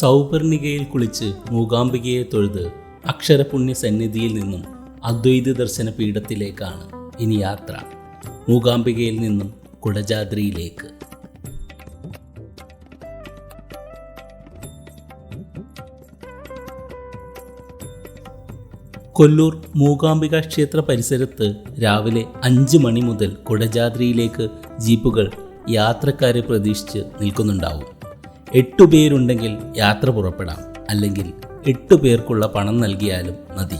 സൗപർണികയിൽ കുളിച്ച് മൂകാംബികയെ തൊഴുത് അക്ഷരപുണ്യ സന്നിധിയിൽ നിന്നും അദ്വൈത ദർശന പീഠത്തിലേക്കാണ് ഇനി യാത്ര. മൂകാംബികയിൽ നിന്നും കുടജാദ്രിയിലേക്ക്. കൊല്ലൂർ മൂകാംബിക ക്ഷേത്ര പരിസരത്ത് രാവിലെ അഞ്ച് മണി മുതൽ കുടജാദ്രിയിലേക്ക് ജീപ്പുകൾ യാത്രക്കാരെ പ്രതീക്ഷിച്ച് നിൽക്കുന്നുണ്ടാവും. എട്ടു പേരുണ്ടെങ്കിൽ യാത്ര പുറപ്പെടാം. അല്ലെങ്കിൽ എട്ടു പേർക്കുള്ള പണം നൽകിയാലും മതി.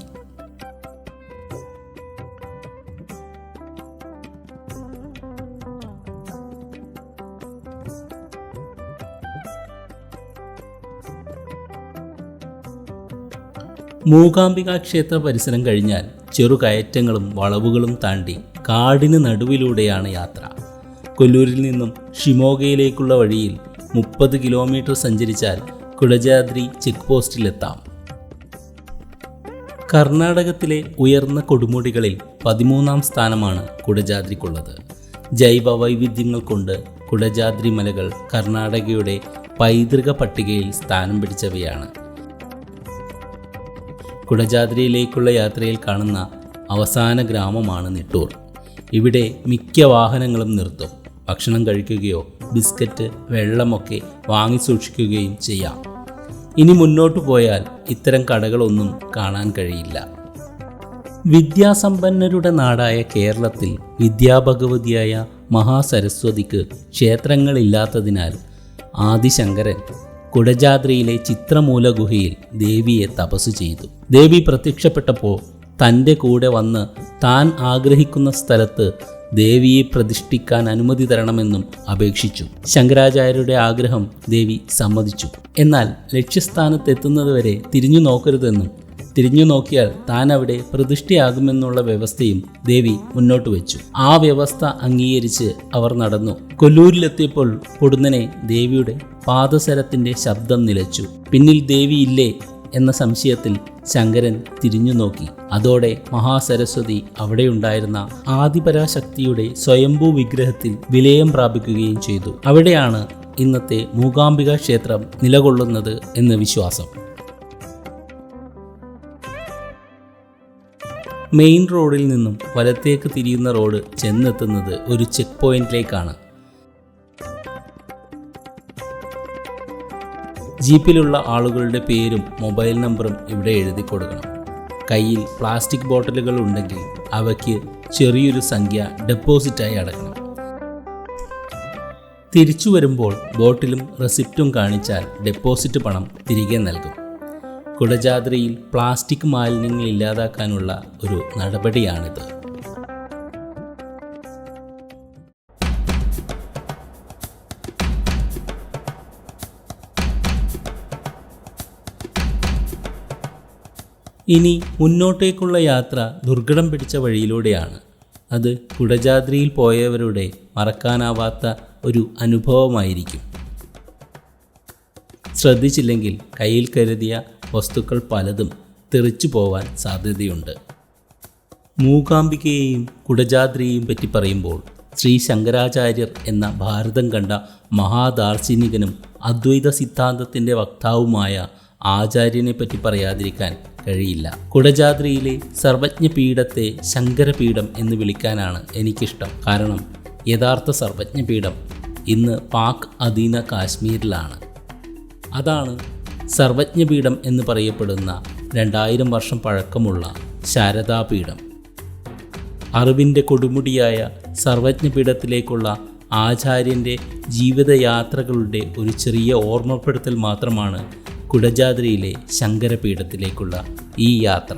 മൂകാംബിക ക്ഷേത്ര പരിസരം കഴിഞ്ഞാൽ ചെറുകയറ്റങ്ങളും വളവുകളും താണ്ടി കാടിന് നടുവിലൂടെയാണ് യാത്ര. കൊല്ലൂരിൽ നിന്നും ഷിമോഗയിലേക്കുള്ള വഴിയിൽ മുപ്പത് കിലോമീറ്റർ സഞ്ചരിച്ചാൽ കുടജാദ്രി ചെക്ക് പോസ്റ്റിലെത്താം. കർണാടകത്തിലെ ഉയർന്ന കൊടുമുടികളിൽ പതിമൂന്നാം സ്ഥാനമാണ് കുടജാദ്രിക്കുള്ളത്. ജൈവ വൈവിധ്യങ്ങൾ കൊണ്ട് കുടജാദ്രി മലകൾ കർണാടകയുടെ പൈതൃക പട്ടികയിൽ സ്ഥാനം പിടിച്ചവയാണ്. കുടജാദ്രിയിലേക്കുള്ള യാത്രയിൽ കാണുന്ന അവസാന ഗ്രാമമാണ് നിട്ടൂർ. ഇവിടെ മിക്ക വാഹനങ്ങളും നിർത്തും. ഭക്ഷണം കഴിക്കുകയോ ബിസ്ക്കറ്റ് വെള്ളമൊക്കെ വാങ്ങി സൂക്ഷിക്കുകയും ചെയ്യാം. ഇനി മുന്നോട്ട് പോയാൽ ഇത്തരം കടകളൊന്നും കാണാൻ കഴിയില്ല. വിദ്യാസമ്പന്നരുടെ നാടായ കേരളത്തിൽ വിദ്യാഭഗവതിയായ മഹാസരസ്വതിക്ക് ക്ഷേത്രങ്ങളില്ലാത്തതിനാൽ ആദിശങ്കരൻ കുടജാദ്രിയിലെ ചിത്രമൂല ഗുഹയിൽ ദേവിയെ തപസ് ചെയ്തു. ദേവി പ്രത്യക്ഷപ്പെട്ടപ്പോൾ തന്റെ കൂടെ വന്ന് താൻ ആഗ്രഹിക്കുന്ന സ്ഥലത്ത് ദേവിയെ പ്രതിഷ്ഠിക്കാൻ അനുമതി തരണമെന്നും അപേക്ഷിച്ചു. ശങ്കരാചാര്യരുടെ ആഗ്രഹം ദേവി സമ്മതിച്ചു. എന്നാൽ ലക്ഷ്യസ്ഥാനത്തെത്തുന്നതുവരെ തിരിഞ്ഞു നോക്കരുതെന്നും തിരിഞ്ഞു നോക്കിയാൽ താൻ അവിടെ പ്രതിഷ്ഠയാകുമെന്നുള്ള വ്യവസ്ഥയും ദേവി മുന്നോട്ട് വെച്ചു. ആ വ്യവസ്ഥ അംഗീകരിച്ച് അവർ നടന്നു. കൊല്ലൂരിലെത്തിയപ്പോൾ പൊടുന്നനെ ദേവിയുടെ പാദസരത്തിന്റെ ശബ്ദം നിലച്ചു. പിന്നിൽ ദേവിയില്ലേ എന്ന സംശയത്തിൽ ശങ്കരൻ തിരിഞ്ഞു നോക്കി. അതോടെ മഹാസരസ്വതി അവിടെയുണ്ടായിരുന്ന ആദിപരാശക്തിയുടെ സ്വയംഭൂ വിഗ്രഹത്തിൽ വിലയം പ്രാപിക്കുകയും ചെയ്തു. അവിടെയാണ് ഇന്നത്തെ മൂകാംബിക ക്ഷേത്രം നിലകൊള്ളുന്നത് എന്ന് വിശ്വാസം. മെയിൻ റോഡിൽ നിന്നും വലത്തേക്ക് തിരിയുന്ന റോഡ് ചെന്നെത്തുന്നത് ഒരു ചെക്ക് പോയിന്റിലേക്കാണ്. ജീപ്പിലുള്ള ആളുകളുടെ പേരും മൊബൈൽ നമ്പറും ഇവിടെ എഴുതി കൊടുക്കണം. കയ്യിൽ പ്ലാസ്റ്റിക് ബോട്ടിലുകൾ ഉണ്ടെങ്കിൽ അവയ്ക്ക് ചെറിയൊരു സംഖ്യ ഡെപ്പോസിറ്റായി അടക്കണം തിരിച്ചു വരുമ്പോൾ ബോട്ടിലും റെസിപ്റ്റും കാണിച്ചാൽ ഡെപ്പോസിറ്റ് പണം തിരികെ നൽകും. കുടജാദ്രിയിൽ പ്ലാസ്റ്റിക് മാലിന്യങ്ങൾ ഇല്ലാതാക്കാനുള്ള ഒരു നടപടിയാണിത്. ഇനി മുന്നോട്ടേക്കുള്ള യാത്ര ദുർഘടം പിടിച്ച വഴിയിലൂടെയാണ്. അത് കുടജാദ്രിയിൽ പോയവരുടെ മറക്കാനാവാത്ത ഒരു അനുഭവമായിരിക്കും. ശ്രദ്ധിച്ചില്ലെങ്കിൽ കയ്യിൽ കരുതിയ വസ്തുക്കൾ പലതും തെറിച്ചു പോവാൻ സാധ്യതയുണ്ട്. മൂകാംബികയെയും കുടജാദ്രിയെയും പറ്റി പറയുമ്പോൾ ശ്രീ ശങ്കരാചാര്യർ എന്ന ഭാരതം കണ്ട മഹാദാർശനികനും അദ്വൈത സിദ്ധാന്തത്തിന്റെ വക്താവുമായ ആചാര്യനെ പറ്റി പറയാതിരിക്കാൻ കഴിയില്ല. കുടജാദ്രിയിലെ സർവജ്ഞപീഠത്തെ ശങ്കരപീഠം എന്ന് വിളിക്കാനാണ് എനിക്കിഷ്ടം. കാരണം യഥാർത്ഥ സർവജ്ഞപീഠം ഇന്ന് പാക് അധീന കാശ്മീരിലാണ്. അതാണ് സർവജ്ഞപീഠം എന്ന് പറയപ്പെടുന്ന രണ്ടായിരം വർഷം പഴക്കമുള്ള ശാരദാപീഠം. അറിവിന്റെ കൊടുമുടിയായ സർവജ്ഞപീഠത്തിലേക്കുള്ള ആചാര്യന്റെ ജീവിതയാത്രകളുടെ ഒരു ചെറിയ ഓർമ്മപ്പെടുത്തൽ മാത്രമാണ് കുടജാദ്രിയിലെ ശങ്കരപീഠത്തിലേക്കുള്ള ഈ യാത്ര.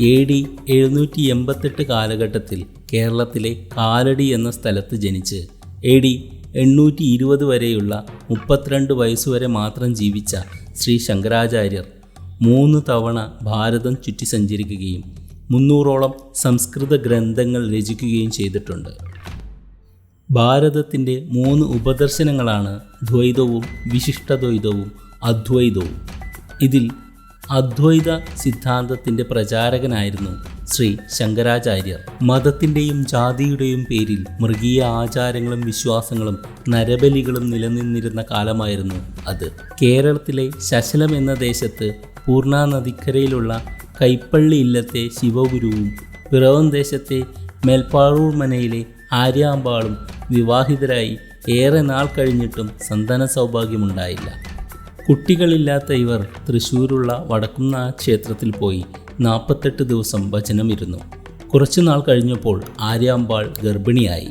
എ ഡി എഴുന്നൂറ്റി എൺപത്തെട്ട് കാലഘട്ടത്തിൽ കേരളത്തിലെ കാലടി എന്ന സ്ഥലത്ത് ജനിച്ച് എ ഡി എണ്ണൂറ്റി ഇരുപത് വരെയുള്ള മുപ്പത്തിരണ്ട് വയസ്സുവരെ മാത്രം ജീവിച്ച ശ്രീ ശങ്കരാചാര്യർ മൂന്ന് തവണ ഭാരതം ചുറ്റി സഞ്ചരിക്കുകയും മുന്നൂറോളം സംസ്കൃത ഗ്രന്ഥങ്ങൾ രചിക്കുകയും ചെയ്തിട്ടുണ്ട്. ഭാരതത്തിന്റെ മൂന്ന് ഉപദർശനങ്ങളാണ് ദ്വൈതവും വിശിഷ്ടദ്വൈതവും അദ്വൈതവും. ഇതിൽ അദ്വൈത സിദ്ധാന്തത്തിന്റെ പ്രചാരകനായിരുന്നു ശ്രീ ശങ്കരാചാര്യർ. മതത്തിന്റെയും ജാതിയുടെയും പേരിൽ മൃഗീയ ആചാരങ്ങളും വിശ്വാസങ്ങളും നരബലികളും നിലനിന്നിരുന്ന കാലമായിരുന്നു അത്. കേരളത്തിലെ ശശലം എന്ന ദേശത്ത് പൂർണ നദിക്കരയിലുള്ള കൈപ്പള്ളി ഇല്ലത്തെ ശിവഗുരുവും പിറവം ദേശത്തെ മേൽപ്പാറൂർ മനയിലെ ആര്യാമ്പാളും വിവാഹിതരായി ഏറെ നാൾ കഴിഞ്ഞിട്ടും സന്താന സൗഭാഗ്യമുണ്ടായില്ല. കുട്ടികളില്ലാത്ത ഇവർ തൃശ്ശൂരുള്ള വടക്കുന്ന ക്ഷേത്രത്തിൽ പോയി നാൽപ്പത്തെട്ട് ദിവസം ഭജനമിരുന്നു. കുറച്ചു നാൾ കഴിഞ്ഞപ്പോൾ ആര്യാമ്പാൾ ഗർഭിണിയായി.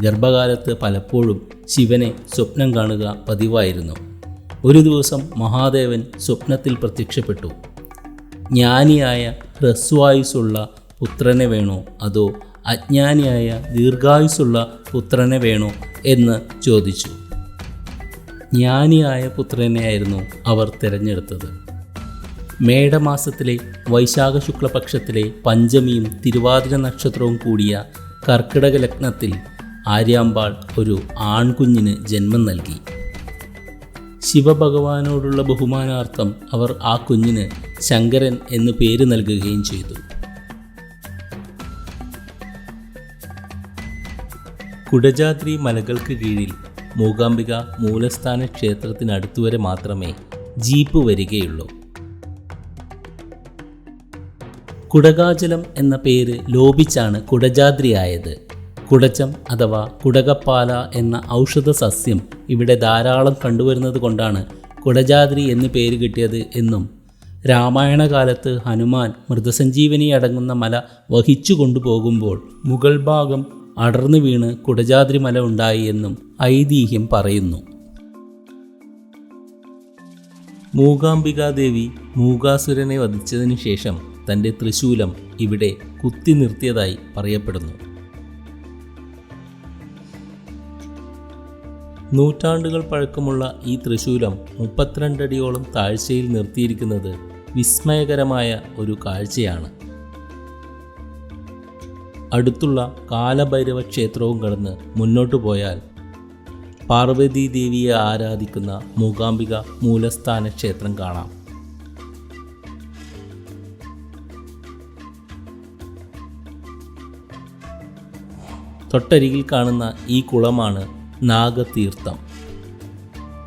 ഗർഭകാലത്ത് പലപ്പോഴും ശിവനെ സ്വപ്നം കാണുക പതിവായിരുന്നു. ഒരു ദിവസം മഹാദേവൻ സ്വപ്നത്തിൽ പ്രത്യക്ഷപ്പെട്ടു. ജ്ഞാനിയായ ഹ്രസ്വായുസുള്ള പുത്രനെ വേണോ അതോ അജ്ഞാനിയായ ദീർഘായുസുള്ള പുത്രനെ വേണോ എന്ന് ചോദിച്ചു. ജ്ഞാനിയായ പുത്രനെയായിരുന്നു അവർ തിരഞ്ഞെടുത്തത്. മേടമാസത്തിലെ വൈശാഖ ശുക്ലപക്ഷത്തിലെ പഞ്ചമിയും തിരുവാതിര നക്ഷത്രവും കൂടിയ കർക്കിടക ലഗ്നത്തിൽ ആര്യാമ്പാൾ ഒരു ആൺകുഞ്ഞിന് ജന്മം നൽകി. ശിവഭഗവാനോടുള്ള ബഹുമാനാർത്ഥം അവർ ആ കുഞ്ഞിന് ശങ്കരൻ എന്ന് പേര് നൽകുകയും ചെയ്തു. കുടജാദ്രി മലകൾക്ക് കീഴിൽ മൂകാംബിക മൂലസ്ഥാന ക്ഷേത്രത്തിനടുത്തുവരെ മാത്രമേ ജീപ്പ് വരികയുള്ളൂ. കുടകാചലം എന്ന പേര് ലോപിച്ചാണ് കുടജാദ്രിയായത്. കുടച്ചം അഥവാ കുടകപ്പാല എന്ന ഔഷധ സസ്യം ഇവിടെ ധാരാളം കണ്ടുവരുന്നത് കൊണ്ടാണ് കുടജാദ്രി എന്ന് പേര് കിട്ടിയത് എന്നും രാമായണകാലത്ത് ഹനുമാൻ മൃതസഞ്ജീവനി അടങ്ങുന്ന മല വഹിച്ചു കൊണ്ടുപോകുമ്പോൾ മുഗൾ ഭാഗം അടർന്നു വീണ് കുടജാദ്രി മല ഉണ്ടായി എന്നും ഐതിഹ്യം പറയുന്നു. മൂകാംബികാദേവി മൂകാസുരനെ വധിച്ചതിനു ശേഷം തന്റെ തൃശൂലം ഇവിടെ കുത്തി നിർത്തിയതായി പറയപ്പെടുന്നു. നൂറ്റാണ്ടുകൾ പഴക്കമുള്ള ഈ തൃശൂലം മുപ്പത്തിരണ്ടടിയോളം താഴ്ചയിൽ നിർത്തിയിരിക്കുന്നത് വിസ്മയകരമായ ഒരു കാഴ്ചയാണ്. അടുത്തുള്ള കാലഭൈരവ ക്ഷേത്രവും കടന്ന് മുന്നോട്ടു പോയാൽ പാർവതി ദേവിയെ ആരാധിക്കുന്ന മൂകാംബിക മൂലസ്ഥാന ക്ഷേത്രം കാണാം. തൊട്ടരികിൽ കാണുന്ന ഈ കുളമാണ് നാഗതീർത്ഥം.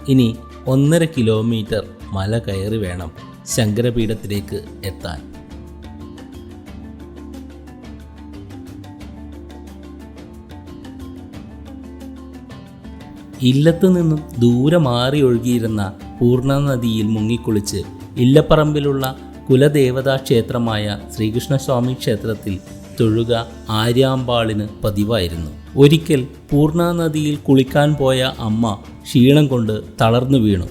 ഇനി ഒന്നര കിലോമീറ്റർ മല കയറി വേണം ശങ്കരപീഠത്തിലേക്ക് എത്താൻ. ഇല്ലത്തു നിന്നും ദൂരെ മാറി ഒഴുകിയിരുന്ന പൂർണനദിയിൽ മുങ്ങിക്കുളിച്ച് ഇല്ലപ്പറമ്പിലുള്ള കുലദേവതാ ക്ഷേത്രമായ ശ്രീകൃഷ്ണസ്വാമി ക്ഷേത്രത്തിൽ തൊഴുക ആര്യാമ്പാളിന് പതിവായിരുന്നു. ഒരിക്കൽ പൂർണനദിയിൽ കുളിക്കാൻ പോയ അമ്മ ക്ഷീണം കൊണ്ട് തളർന്നു വീണു.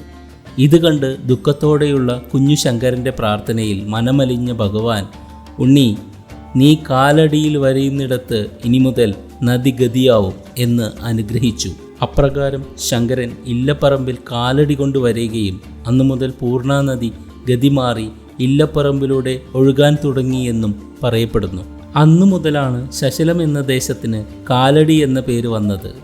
ഇത് കണ്ട് ദുഃഖത്തോടെയുള്ള കുഞ്ഞു ശങ്കരന്റെ പ്രാർത്ഥനയിൽ മനമലിഞ്ഞ ഭഗവാൻ ഉണ്ണി നീ കാലടിയിൽ വരയുന്നിടത്ത് ഇനി മുതൽ നദി ഗതിയാവും എന്ന് അനുഗ്രഹിച്ചു. അപ്രകാരം ശങ്കരൻ ഇല്ലപ്പറമ്പിൽ കാലടി കൊണ്ടുവരികയും അന്നു മുതൽ പൂർണാനദി നദി ഗതി മാറി ഇല്ലപ്പറമ്പിലൂടെ ഒഴുകാൻ തുടങ്ങിയെന്നും പറയപ്പെടുന്നു. അന്നു മുതലാണ് ശശലം എന്ന ദേശത്തിന് കാലടി എന്ന പേര് വന്നത്.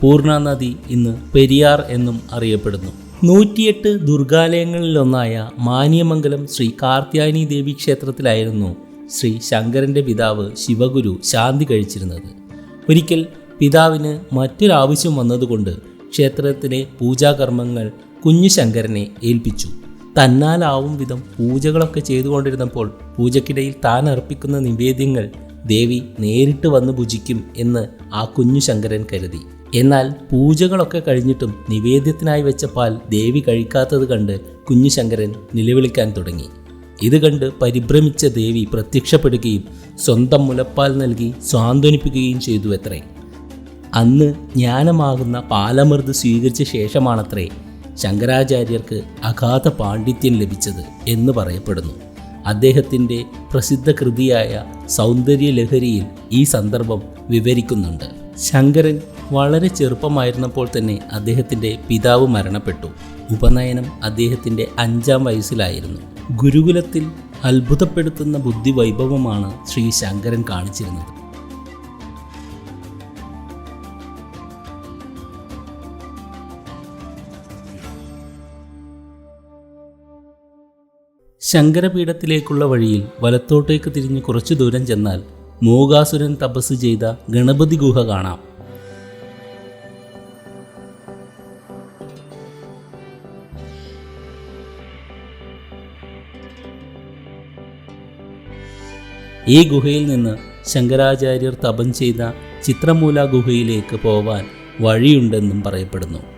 പൂർണാനദി നദി ഇന്ന് പെരിയാർ എന്നും അറിയപ്പെടുന്നു. നൂറ്റിയെട്ട് ദുർഗാലയങ്ങളിലൊന്നായ മാനിയമംഗലം ശ്രീ കാർത്യായനി ദേവി ക്ഷേത്രത്തിലായിരുന്നു ശ്രീ ശങ്കരന്റെ പിതാവ് ശിവഗുരു ശാന്തി കഴിച്ചിരുന്നത്. ഒരിക്കൽ പിതാവിന് മറ്റൊരാവശ്യം വന്നതുകൊണ്ട് ക്ഷേത്രത്തിലെ പൂജാകർമ്മങ്ങൾ കുഞ്ഞു ശങ്കരനെ ഏൽപ്പിച്ചു. തന്നാലാവും വിധം പൂജകളൊക്കെ ചെയ്തുകൊണ്ടിരുന്നപ്പോൾ പൂജക്കിടയിൽ താൻ അർപ്പിക്കുന്ന നിവേദ്യങ്ങൾ ദേവി നേരിട്ട് വന്ന് ഭുജിക്കും എന്ന് ആ കുഞ്ഞു ശങ്കരൻ കരുതി. എന്നാൽ പൂജകളൊക്കെ കഴിഞ്ഞിട്ടും നിവേദ്യത്തിനായി വെച്ച പാൽ ദേവി കഴിക്കാത്തത് കണ്ട് കുഞ്ഞു ശങ്കരൻ നിലവിളിക്കാൻ തുടങ്ങി. ഇത് കണ്ട് പരിഭ്രമിച്ച ദേവി പ്രത്യക്ഷപ്പെടുകയും സ്വന്തം മുലപ്പാൽ നൽകി സ്വാന്തനിപ്പിക്കുകയും ചെയ്തു അത്രേ അന്ന് ജ്ഞാനമാകുന്ന പാലമൃത് സ്വീകരിച്ച ശേഷമാണത്രേ ശങ്കരാചാര്യർക്ക് അഗാധ പാണ്ഡിത്യം ലഭിച്ചത് എന്ന് പറയപ്പെടുന്നു. അദ്ദേഹത്തിന്റെ പ്രസിദ്ധ കൃതിയായ സൗന്ദര്യലഹരിയിൽ ഈ സന്ദർഭം വിവരിക്കുന്നുണ്ട്. ശങ്കരൻ വളരെ ചെറുപ്പമായിരുന്നപ്പോൾ തന്നെ അദ്ദേഹത്തിന്റെ പിതാവ് മരണപ്പെട്ടു. ഉപനയനം അദ്ദേഹത്തിന്റെ അഞ്ചാം വയസ്സിലായിരുന്നു. ഗുരുകുലത്തിൽ അത്ഭുതപ്പെടുത്തുന്ന ബുദ്ധി വൈഭവമാണ് ശ്രീ ശങ്കരൻ കാണിച്ചിരുന്നത്. ശങ്കരപീഠത്തിലേക്കുള്ള വഴിയിൽ വലത്തോട്ടേക്ക് തിരിഞ്ഞ് കുറച്ചു ദൂരം ചെന്നാൽ മൂകാസുരൻ തപസ് ചെയ്ത ഗണപതി ഗുഹ കാണാം. ഈ ഗുഹയിൽ നിന്ന് ശങ്കരാചാര്യർ തപം ചെയ്ത ചിത്രമൂല ഗുഹയിലേക്ക് പോവാൻ വഴിയുണ്ടെന്നും പറയപ്പെടുന്നു.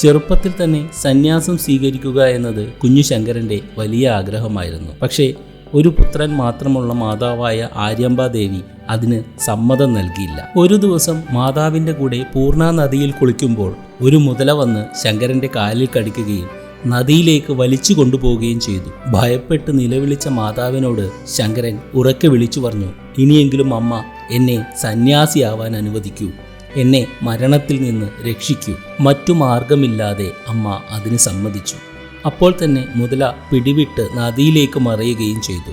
ചെറുപ്പത്തിൽ തന്നെ സന്യാസം സ്വീകരിക്കുക എന്നത് കുഞ്ഞു ശങ്കരന്റെ വലിയ ആഗ്രഹമായിരുന്നു. പക്ഷേ ഒരു പുത്രൻ മാത്രമുള്ള മാതാവായ ആര്യമ്പാദേവി അതിന് സമ്മതം നൽകിയില്ല. ഒരു ദിവസം മാതാവിന്റെ കൂടെ പൂർണ നദിയിൽ കുളിക്കുമ്പോൾ ഒരു മുതല വന്ന് ശങ്കരന്റെ കാലിൽ കടിക്കുകയും നദിയിലേക്ക് വലിച്ചു കൊണ്ടുപോവുകയും ചെയ്തു. ഭയപ്പെട്ട് നിലവിളിച്ച മാതാവിനോട് ശങ്കരൻ ഉറക്കെ വിളിച്ചു പറഞ്ഞു ഇനിയെങ്കിലും അമ്മ എന്നെ സന്യാസിയാവാൻ അനുവദിക്കൂ. എന്നെ മരണത്തിൽ നിന്ന് രക്ഷിക്കൂ. മറ്റു മാർഗമില്ലാതെ അമ്മ അതിന് സമ്മതിച്ചു. അപ്പോൾ തന്നെ മുതല പിടിവിട്ട് നദിയിലേക്ക് മറിയുകയും ചെയ്തു.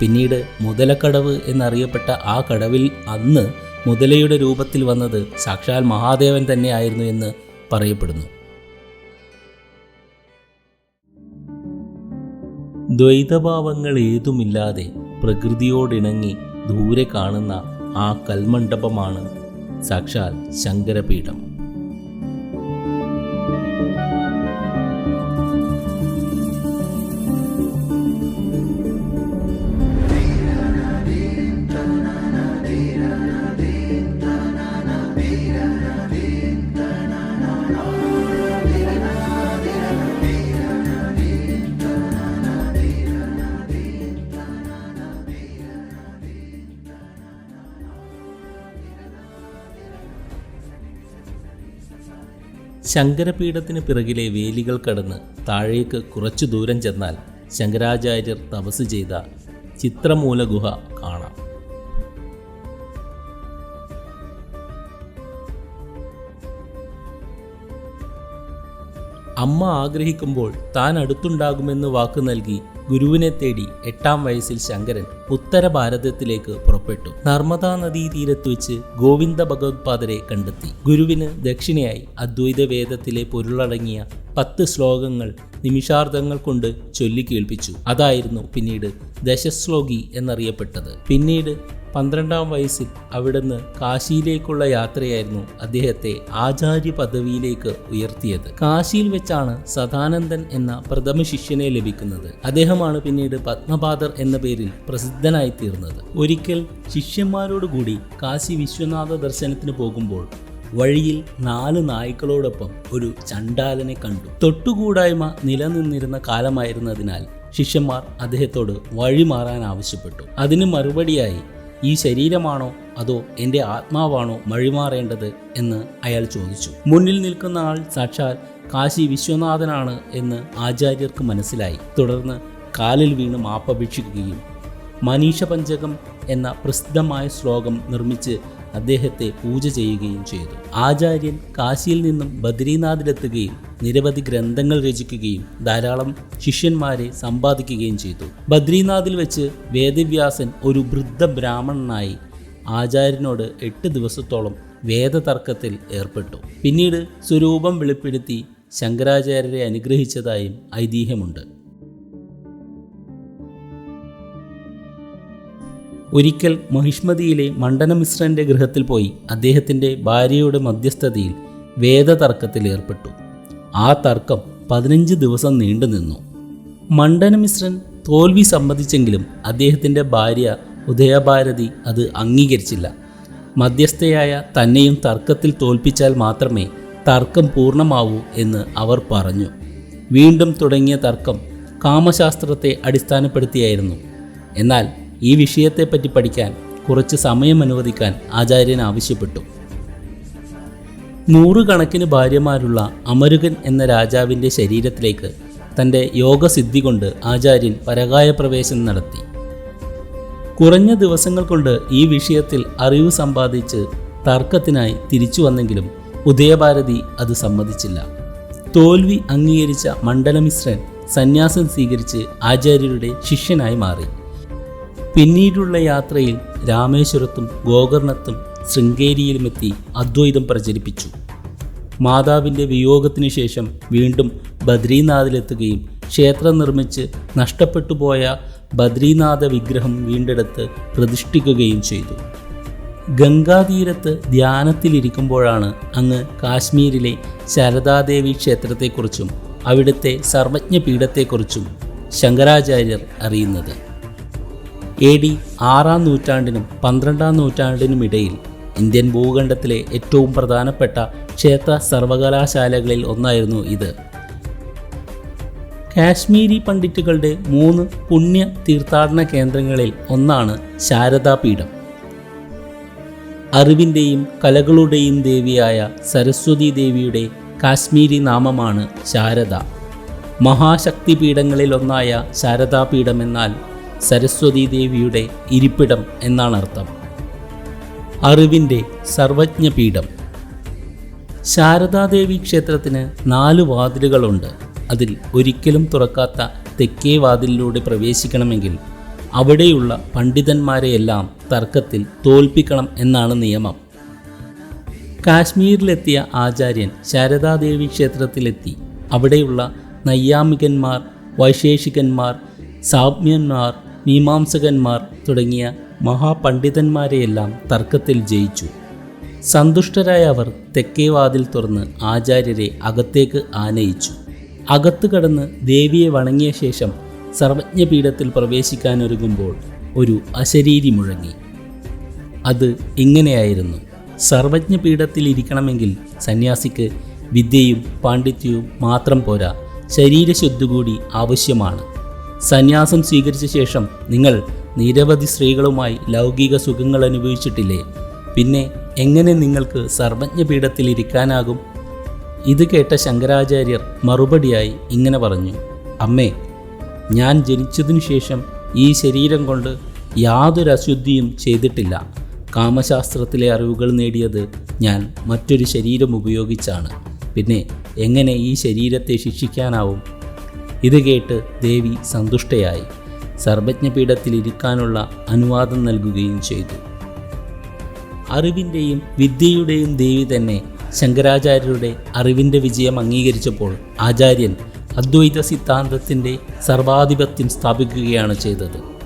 പിന്നീട് മുതലക്കടവ് എന്നറിയപ്പെട്ട ആ കടവിൽ അന്ന് മുതലയുടെ രൂപത്തിൽ വന്നത് സാക്ഷാൽ മഹാദേവൻ തന്നെയായിരുന്നു എന്ന് പറയപ്പെടുന്നു. ദ്വൈതഭാവങ്ങൾ ഏതുമില്ലാതെ പ്രകൃതിയോടിണങ്ങി ദൂരെ കാണുന്ന ആ കൽമണ്ഡപമാണ് സാക്ഷാൽ ശങ്കരപീഠം. ശങ്കരപീഠത്തിന് പിറകിലെ വേലികൾ കടന്ന് താഴേക്ക് കുറച്ചു ദൂരം ചെന്നാൽ ശങ്കരാചാര്യർ തപസ് ചെയ്ത ചിത്രമൂല ഗുഹ കാണാം. അമ്മ ആഗ്രഹിക്കുമ്പോൾ താൻ അടുത്തുണ്ടാകുമെന്ന് വാക്ക് നൽകി ഗുരുവിനെ തേടി എട്ടാം വയസ്സിൽ ശങ്കരൻ ഉത്തര ഭാരതത്തിലേക്ക് പുറപ്പെട്ടു. നർമ്മദാ നദീ തീരത്ത് വെച്ച് ഗോവിന്ദ ഭഗവത്പാദരെ കണ്ടെത്തി. ഗുരുവിന് ദക്ഷിണയായി അദ്വൈത വേദത്തിലെ പൊരുളടങ്ങിയ പത്ത് ശ്ലോകങ്ങൾ നിമിഷാർദ്ധങ്ങൾ കൊണ്ട് ചൊല്ലി കേൾപ്പിച്ചു. അതായിരുന്നു പിന്നീട് ദശശ്ലോകി എന്നറിയപ്പെട്ടത്. പിന്നീട് പന്ത്രണ്ടാം വയസ്സിൽ അവിടുന്ന് കാശിയിലേക്കുള്ള യാത്രയായിരുന്നു അദ്ദേഹത്തെ ആചാര്യ പദവിയിലേക്ക് ഉയർത്തിയത്. കാശിയിൽ വെച്ചാണ് സദാനന്ദൻ എന്ന പ്രഥമ ശിഷ്യനെ ലഭിക്കുന്നത്. അദ്ദേഹമാണ് പിന്നീട് പത്മപാദർ എന്ന പേരിൽ പ്രസിദ്ധനായി തീർന്നത്. ഒരിക്കൽ ശിഷ്യന്മാരോടുകൂടി കാശി വിശ്വനാഥ ദർശനത്തിന് പോകുമ്പോൾ വഴിയിൽ നാല് നായ്ക്കളോടൊപ്പം ഒരു ചണ്ടാലനെ കണ്ടു. തൊട്ടുകൂടായ്മ നിലനിന്നിരുന്ന കാലമായിരുന്നതിനാൽ ശിഷ്യന്മാർ അദ്ദേഹത്തോട് വഴി മാറാൻ ആവശ്യപ്പെട്ടു. അതിന് മറുപടിയായി ഈ ശരീരമാണോ അതോ എന്റെ ആത്മാവാണോ മഴിമാറേണ്ടത് എന്ന് അയാൾ ചോദിച്ചു. മുന്നിൽ നിൽക്കുന്ന ആൾ സാക്ഷാൽ കാശി വിശ്വനാഥനാണ് എന്ന് ആചാര്യർക്ക് മനസ്സിലായി. തുടർന്ന് കാലിൽ വീണ് മാപ്പപേക്ഷിക്കുകയും മനീഷ പഞ്ചകം എന്ന പ്രസിദ്ധമായ ശ്ലോകം നിർമ്മിച്ച് അദ്ദേഹത്തെ പൂജ ചെയ്യുകയും ചെയ്തു. ആചാര്യൻ കാശിയിൽ നിന്നും ബദ്രീനാഥിലെത്തുകയും നിരവധി ഗ്രന്ഥങ്ങൾ രചിക്കുകയും ധാരാളം ശിഷ്യന്മാരെ സമ്പാദിക്കുകയും ചെയ്തു. ബദ്രീനാഥിൽ വെച്ച് വേദവ്യാസൻ ഒരു വൃദ്ധ ബ്രാഹ്മണനായി ആചാര്യനോട് എട്ട് ദിവസത്തോളം വേദതർക്കത്തിൽ ഏർപ്പെട്ടു. പിന്നീട് സ്വരൂപം വെളിപ്പെടുത്തി ശങ്കരാചാര്യരെ അനുഗ്രഹിച്ചതായും ഐതിഹ്യമുണ്ട്. ഒരിക്കൽ മഹിഷ്മതിയിലെ മണ്ഡനമിശ്രന്റെ ഗൃഹത്തിൽ പോയി അദ്ദേഹത്തിന്റെ ഭാര്യയുടെ മധ്യസ്ഥതയിൽ വേദതർക്കത്തിൽ ഏർപ്പെട്ടു. ആ തർക്കം പതിനഞ്ച് ദിവസം നീണ്ടുനിന്നു മണ്ഡനമിശ്രൻ തോൽവി സമ്മതിച്ചെങ്കിലും അദ്ദേഹത്തിന്റെ ഭാര്യ ഉദയഭാരതി അത് അംഗീകരിച്ചില്ല. മധ്യസ്ഥയായ തന്നെയും തർക്കത്തിൽ തോൽപ്പിച്ചാൽ മാത്രമേ തർക്കം പൂർണമാവൂ എന്ന് അവർ പറഞ്ഞു. വീണ്ടും തുടങ്ങിയ തർക്കം കാമശാസ്ത്രത്തെ അടിസ്ഥാനപ്പെടുത്തിയായിരുന്നു. എന്നാൽ ഈ വിഷയത്തെപ്പറ്റി പഠിക്കാൻ കുറച്ച് സമയം അനുവദിക്കാൻ ആചാര്യൻ ആവശ്യപ്പെട്ടു. നൂറുകണക്കിന് ഭാര്യമാരുള്ള അമരുകൻ എന്ന രാജാവിന്റെ ശരീരത്തിലേക്ക് തന്റെ യോഗസിദ്ധി കൊണ്ട് ആചാര്യൻ പരകായ പ്രവേശനം നടത്തി. കുറഞ്ഞ ദിവസങ്ങൾ കൊണ്ട് ഈ വിഷയത്തിൽ അറിവ് സമ്പാദിച്ച് തർക്കത്തിനായി തിരിച്ചു വന്നെങ്കിലും ഉദയഭാരതി അത് സമ്മതിച്ചില്ല. തോൽവി അംഗീകരിച്ച മണ്ഡലമിശ്രൻ സന്യാസം സ്വീകരിച്ച് ആചാര്യരുടെ ശിഷ്യനായി മാറി. പിന്നീടുള്ള യാത്രയിൽ രാമേശ്വരത്തും ഗോകർണത്തും ശൃംഗേരിയിലുമെത്തി അദ്വൈതം പ്രചരിപ്പിച്ചു. മാതാവിന്റെ വിയോഗത്തിനു ശേഷം വീണ്ടും ബദ്രീനാഥിലെത്തുകയും ക്ഷേത്രം നിർമ്മിച്ച് നഷ്ടപ്പെട്ടു പോയ ബദ്രീനാഥ വിഗ്രഹം വീണ്ടെടുത്ത് പ്രതിഷ്ഠിക്കുകയും ചെയ്തു. ഗംഗാതീരത്ത് ധ്യാനത്തിലിരിക്കുമ്പോഴാണ് അങ്ങ് കാശ്മീരിലെ ശാരദാദേവി ക്ഷേത്രത്തെക്കുറിച്ചും അവിടുത്തെ സർവജ്ഞ പീഠത്തെക്കുറിച്ചും ശങ്കരാചാര്യർ അറിയുന്നത്. എ ഡി ആറാം നൂറ്റാണ്ടിനും പന്ത്രണ്ടാം നൂറ്റാണ്ടിനും ഇടയിൽ ഇന്ത്യൻ ഭൂഖണ്ഡത്തിലെ ഏറ്റവും പ്രധാനപ്പെട്ട ക്ഷേത്ര സർവകലാശാലകളിൽ ഒന്നായിരുന്നു ഇത്. കാശ്മീരി പണ്ഡിറ്റുകളുടെ മൂന്ന് പുണ്യ തീർത്ഥാടന കേന്ദ്രങ്ങളിൽ ഒന്നാണ് ശാരദാപീഠം. അറിവിന്റെയും കലകളുടെയും ദേവിയായ സരസ്വതി ദേവിയുടെ കാശ്മീരി നാമമാണ് ശാരദ. മഹാശക്തിപീഠങ്ങളിൽ ഒന്നായ ശാരദാപീഠം എന്നാൽ സരസ്വതി ദേവിയുടെ ഇരിപ്പിടം എന്നാണ് അർത്ഥം. അറിവിന്റെ സർവജ്ഞപീഠം. ശാരദാദേവി ക്ഷേത്രത്തിന് നാല് വാതിലുകളുണ്ട്. അതിൽ ഒരിക്കലും തുറക്കാത്ത തെക്കേ വാതിലിലൂടെ പ്രവേശിക്കണമെങ്കിൽ അവിടെയുള്ള പണ്ഡിതന്മാരെയെല്ലാം തർക്കത്തിൽ തോൽപ്പിക്കണം എന്നാണ് നിയമം. കാശ്മീരിലെത്തിയ ആചാര്യൻ ശാരദാദേവി ക്ഷേത്രത്തിലെത്തി. അവിടെയുള്ള നയ്യാമികന്മാർ വൈശേഷികന്മാർ സാമ്യന്മാർ മീമാംസകന്മാർ തുടങ്ങിയ മഹാപണ്ഡിതന്മാരെയെല്ലാം തർക്കത്തിൽ ജയിച്ചു. സന്തുഷ്ടരായ അവർ തെക്കേ വാതിൽ തുറന്ന് ആചാര്യരെ അകത്തേക്ക് ആനയിച്ചു. അകത്ത് കടന്ന് ദേവിയെ വണങ്ങിയ ശേഷം സർവജ്ഞപീഠത്തിൽ പ്രവേശിക്കാനൊരുങ്ങുമ്പോൾ ഒരു അശരീരി മുഴങ്ങി. അത് ഇങ്ങനെയായിരുന്നു. സർവജ്ഞപീഠത്തിൽ ഇരിക്കണമെങ്കിൽ സന്യാസിക്ക് വിദ്യയും പാണ്ഡിത്യവും മാത്രം പോരാ. ശരീരശുദ്ധി കൂടി ആവശ്യമാണ്. സന്യാസം സ്വീകരിച്ച ശേഷം നിങ്ങൾ നിരവധി സ്ത്രീകളുമായി ലൗകിക സുഖങ്ങൾ അനുഭവിച്ചിട്ടില്ലേ? പിന്നെ എങ്ങനെ നിങ്ങൾക്ക് സർവജ്ഞപീഠത്തിൽ ഇരിക്കാനാകും? ഇത് കേട്ട ശങ്കരാചാര്യർ മറുപടിയായി ഇങ്ങനെ പറഞ്ഞു. അമ്മേ ഞാൻ ജനിച്ചതിനു ശേഷം ഈ ശരീരം കൊണ്ട് യാതൊരു അശുദ്ധിയും ചെയ്തിട്ടില്ല. കാമശാസ്ത്രത്തിലെ അറിവുകൾ നേടിയത് ഞാൻ മറ്റൊരു ശരീരം ഉപയോഗിച്ചാണ്. പിന്നെ എങ്ങനെ ഈ ശരീരത്തെ ശിക്ഷിക്കാനാവും? ഇത് കേട്ട് ദേവി സന്തുഷ്ടയായി. സർവജ്ഞപീഠത്തിൽ ഇരിക്കാനുള്ള അനുവാദം നൽകുകയും ചെയ്തു. അറിവിന്റെയും വിദ്യയുടെയും ദേവി തന്നെ ശങ്കരാചാര്യരുടെ അറിവിന്റെ വിജയം അംഗീകരിച്ചപ്പോൾ ആചാര്യൻ അദ്വൈത സിദ്ധാന്തത്തിന്റെ സർവാധിപത്യം സ്ഥാപിക്കുകയാണ് ചെയ്തത്.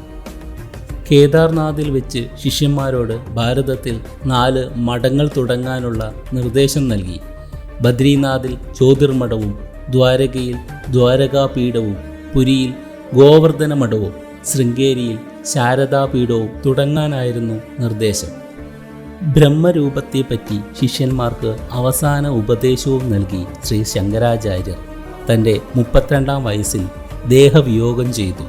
കേദാർനാഥിൽ വെച്ച് ശിഷ്യന്മാരോട് ഭാരതത്തിൽ നാല് മഠങ്ങൾ തുടങ്ങാനുള്ള നിർദ്ദേശം നൽകി. ബദ്രീനാഥിൽ ജ്യോതിർമഠവും ദ്വാരകയിൽ ദ്വാരകാപീഠവും പുരിയിൽ ഗോവർദ്ധന മഠവും ശൃംഗേരിയിൽ ശാരദാപീഠവും തുടങ്ങാനായിരുന്നു നിർദ്ദേശം. ബ്രഹ്മരൂപത്തെപ്പറ്റി ശിഷ്യന്മാർക്ക് അവസാന ഉപദേശവും നൽകി ശ്രീ ശങ്കരാചാര്യർ തന്റെ മുപ്പത്തിരണ്ടാം വയസ്സിൽ ദേഹവിയോഗം ചെയ്തു.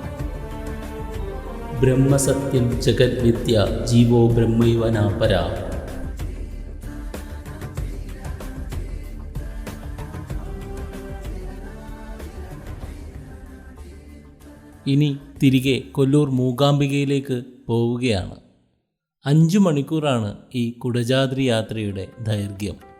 ബ്രഹ്മസത്യം ജഗദ്വിദ്യ ജീവോ ബ്രഹ്മൈവ ഇനി തിരികെ കൊല്ലൂർ മൂകാംബികയിലേക്ക് പോവുകയാണ്. അഞ്ചു മണിക്കൂറാണ് ഈ കുടജാദ്രി യാത്രയുടെ ദൈർഘ്യം.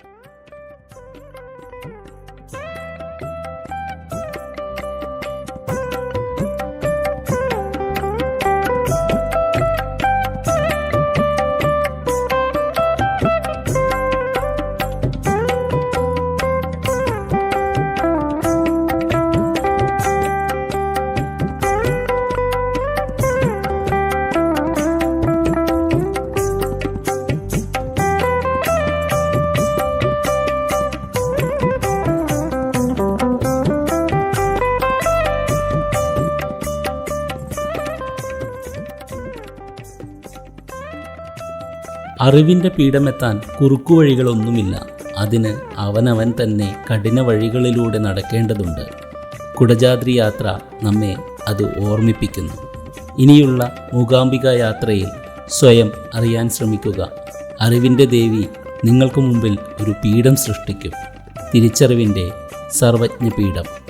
അറിവിന്റെ പീഠമെത്താൻ കുറുക്കുവഴികളൊന്നുമില്ല. അതിന് അവനവൻ തന്നെ കഠിന വഴികളിലൂടെ നടക്കേണ്ടതുണ്ട്. കുടജാദ്രി യാത്ര നമ്മെ അത് ഓർമ്മിപ്പിക്കുന്നു. ഇനിയുള്ള മൂകാംബിക യാത്രയിൽ സ്വയം അറിയാൻ ശ്രമിക്കുക. അറിവിന്റെ ദേവി നിങ്ങൾക്ക് മുമ്പിൽ ഒരു പീഠം സൃഷ്ടിക്കും. തിരിച്ചറിവിന്റെ സർവജ്ഞ പീഠം